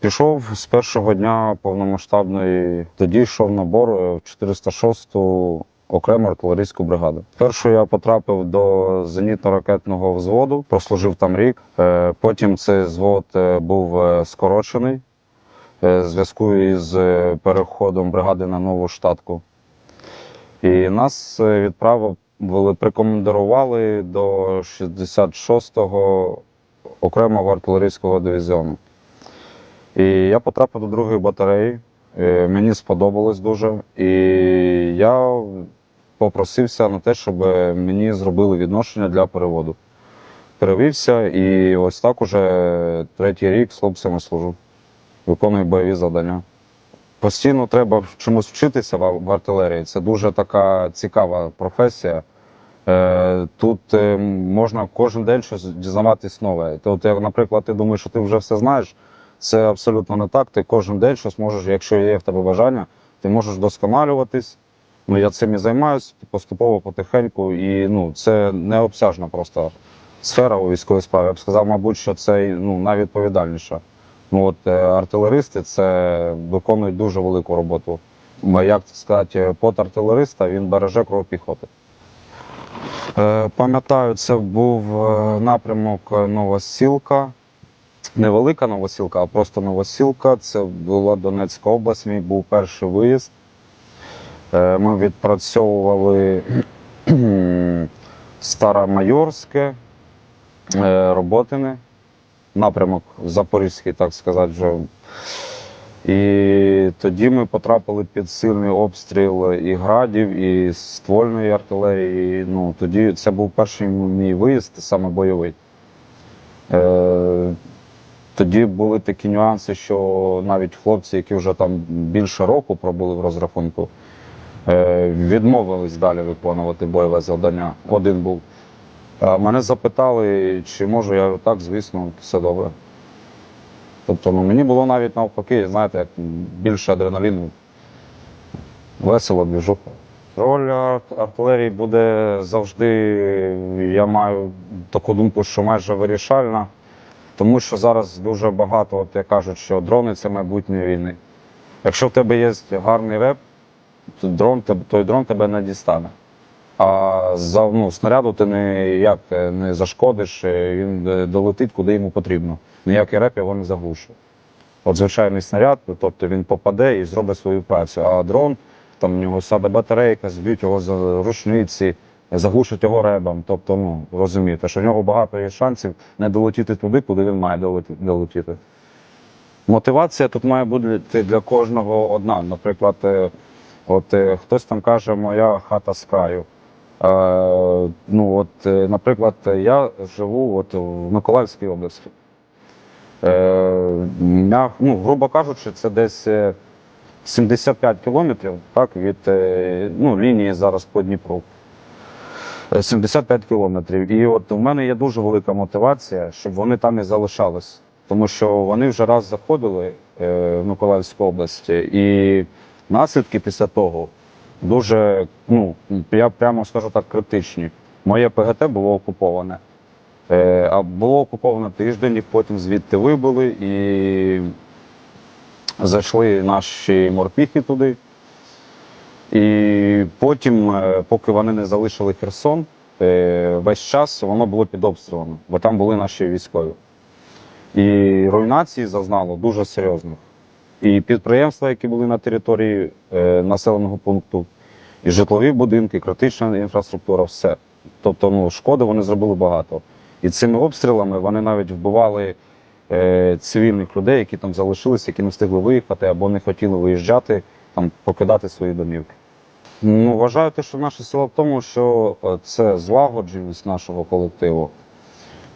Пішов з першого дня повномасштабної, тоді йшов набор е, в 406-ту окрему артилерійську бригаду. Спершу я потрапив до зенітно-ракетного взводу, прослужив там рік. Е, Потім цей взвод е, був скорочений в зв'язку із переходом бригади на нову штатку. І нас відправили, прикомандирували до 66-го окремого артилерійського дивізіону. І я потрапив до другої батареї. Е, Мені сподобалось дуже. І я попросився на те, щоб мені зробили відношення для переводу. Перевівся і ось так уже третій рік з хлопцями служу. Виконую бойові завдання. Постійно треба чомусь вчитися в, артилерії. Це дуже така цікава професія. Е, Тут е, можна кожен день щось дізнаватись нове. Як, наприклад, ти думаєш, що ти вже все знаєш. Це абсолютно не так. Ти кожен день щось можеш, якщо є в тебе бажання, ти можеш досконалюватись. Ну, я цим і займаюся поступово, потихеньку, і ну, це необсяжна просто сфера у військовій справі. Я б сказав, мабуть, що це ну, найвідповідальніша. Ну, от, е, артилеристи це виконують дуже велику роботу. Як сказати, пот артилериста він береже кров піхоти. Е, Пам'ятаю, це був е, напрямок е, Новосілка. Невелика Новосілка, а просто Новосілка. Це була Донецька область, мій був перший виїзд. Е, Ми відпрацьовували Старомайорське, е, Роботине, напрямок Запорізький, так сказати, вже. І тоді ми потрапили під сильний обстріл і градів, і ствольної артилерії. Ну, тоді це був перший мій виїзд, саме бойовий. Е, тоді були такі нюанси, що навіть хлопці, які вже там більше року пробули в розрахунку, е, відмовились далі виконувати бойове завдання. Один був. Мене запитали, чи можу я так, звісно, все добре. Тобто ну, мені було навіть навпаки, знаєте, як більше адреналіну. Весело, двіжуха. Роль ар- артилерії буде завжди, я маю таку думку, що майже вирішальна. Тому що зараз дуже багато, от як кажуть, що дрони це майбутнє війни. Якщо в тебе є гарний реп, то дрон, той дрон тебе не дістане. А за ну, снаряду ти ніяк не зашкодиш, е, він е, долетить куди йому потрібно. Ніякий реп його не заглушує. От звичайний снаряд, тобто він попаде і зробить свою працю. А дрон, там в нього саде батарейка, зб'ють його за рушниці, заглушать його ребом. Тобто, ну розумієте, що в нього багато є шансів не долетіти туди, куди він має долетіти. Мотивація тут має бути для кожного одна. Наприклад, е, от е, хтось там каже, моя хата з краю. Е, ну, от, е, наприклад, я живу от в Миколаївській області. Е, м'я- ну, грубо кажучи, це десь е, 75 кілометрів так, від ну, лінії зараз по Дніпру. Е, 75 кілометрів. І от у мене є дуже велика мотивація, щоб вони там і залишались. Тому що вони вже раз заходили е, в Миколаївську область, і наслідки після того дуже, ну, я прямо скажу так, критичні. Моє ПГТ було окуповане. Е, А було окуповано тиждень, і потім звідти вибули і зайшли наші морпіхи туди. І потім, е, поки вони не залишили Херсон, е, весь час воно було під обстрілами, бо там були наші військові. І руйнації зазнало дуже серйозних. І підприємства, які були на території е, населеного пункту, і житлові будинки, і критична інфраструктура, все. Тобто, ну, шкоди вони зробили багато. І цими обстрілами вони навіть вбивали е, цивільних людей, які там залишилися, які не встигли виїхати або не хотіли виїжджати, там, покидати свої домівки. Ну, вважаю, те, що наша сила в тому, що е, це злагодженість нашого колективу.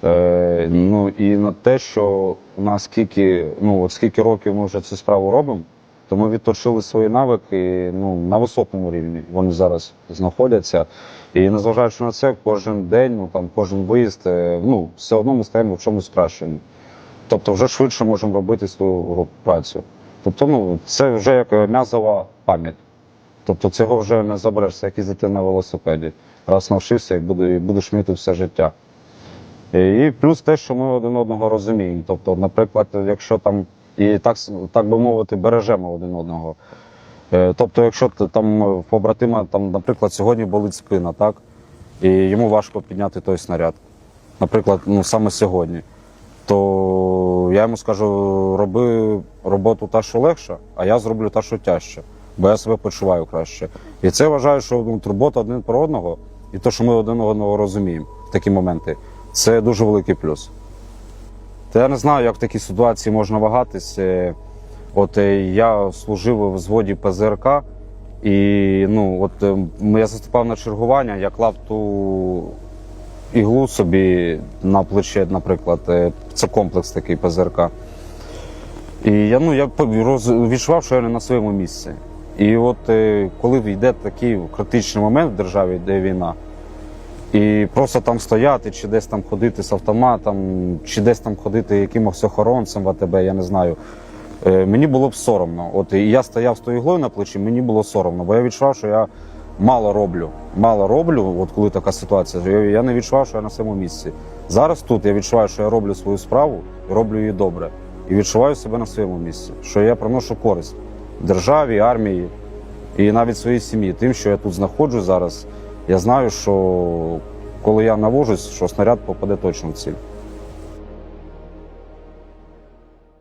Е, ну і на те, що наскільки, ну, от скільки років ми вже цю справу робимо, то ми відточили свої навики ну, на високому рівні. Вони зараз знаходяться. І незважаючи на це, кожен день, ну там кожен виїзд, е, ну, все одно ми стаємо в чомусь кращим. Тобто вже швидше можемо робити свою працю. Тобто, ну, це вже як м'язова пам'ять. Тобто цього вже не заберешся, як їздити на велосипеді. Раз навчився і будеш вміти все життя. І плюс те, що ми один одного розуміємо. Тобто, наприклад, якщо там і так, так би мовити, бережемо один одного. Е, Тобто, якщо там е, побратима, там, наприклад, сьогодні болить спина, так? І йому важко підняти той снаряд. Наприклад, ну саме сьогодні. То я йому скажу, роби роботу та, що легша, а я зроблю та, що тяжче, бо я себе почуваю краще. І це вважаю, що ну, турбота один про одного, і те, що ми один одного розуміємо в такі моменти, це дуже великий плюс. Та я не знаю, як в такій ситуації можна вагатись. Е, От е, я служив в зводі ПЗРК, і ну, от е, я заступав на чергування, я клав ту іглу собі на плече, наприклад. Це комплекс такий ПЗРК. І я, ну, я відчував, що я не на своєму місці. І от е, коли йде такий критичний момент в державі, де війна, і просто там стояти, чи десь там ходити з автоматом, чи десь там ходити якимось охоронцем в АТБ, я не знаю. Е, Мені було б соромно. От і я стояв з тою іглою на плечі, мені було соромно, бо я відчував, що я мало роблю. Мало роблю, от коли така ситуація. Я, не відчував, що я на своєму місці. Зараз тут я відчуваю, що я роблю свою справу роблю її добре. І відчуваю себе на своєму місці, що я приношу користь державі, армії і навіть своїй сім'ї. Тим, що я тут знаходжусь зараз, я знаю, що коли я навожусь, що снаряд попаде точно в ціль.